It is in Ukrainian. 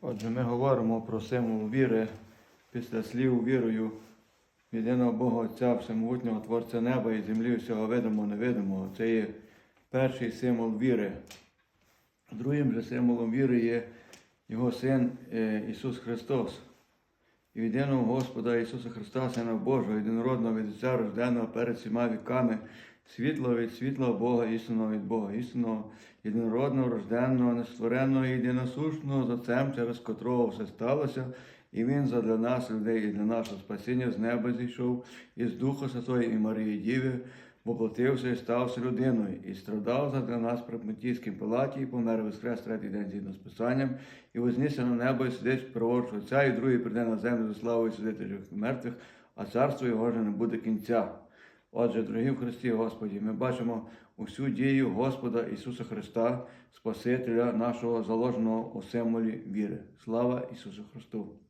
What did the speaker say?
Отже, ми говоримо про символ віри після слів вірою єдиного Бога Отця, Всемогутнього Творця неба і землі, всього видимого, невидимого. Це є перший символ віри. Другим же символом віри є Його Син е, Ісус Христос. І єдиного Господа Ісуса Христа, Сина Божого, єдинородного від Отця, рожденого перед всіма віками, світло від світла Бога, істинного від Бога, істинного, єдинородного, рожденного, нествореного, єдиносушного, з Отцем, через котрого все сталося, і Він задля нас, людей, і для нашого спасіння з неба зійшов, із Духа Святої і Марії Діви, воплотився і стався людиною, і страдав задля нас при Понтійській палаті, і помер воскрес третій день згідно з Писанням, і вознісся на небо, і сидить праворуч Отця, і другий прийде на землю за славою сидити живих і мертвих, а царство його вже не буде кінця. Отже, дорогі в Христі Господі, ми бачимо усю дію Господа Ісуса Христа, Спасителя нашого заложеного у символі віри. Слава Ісусу Христу!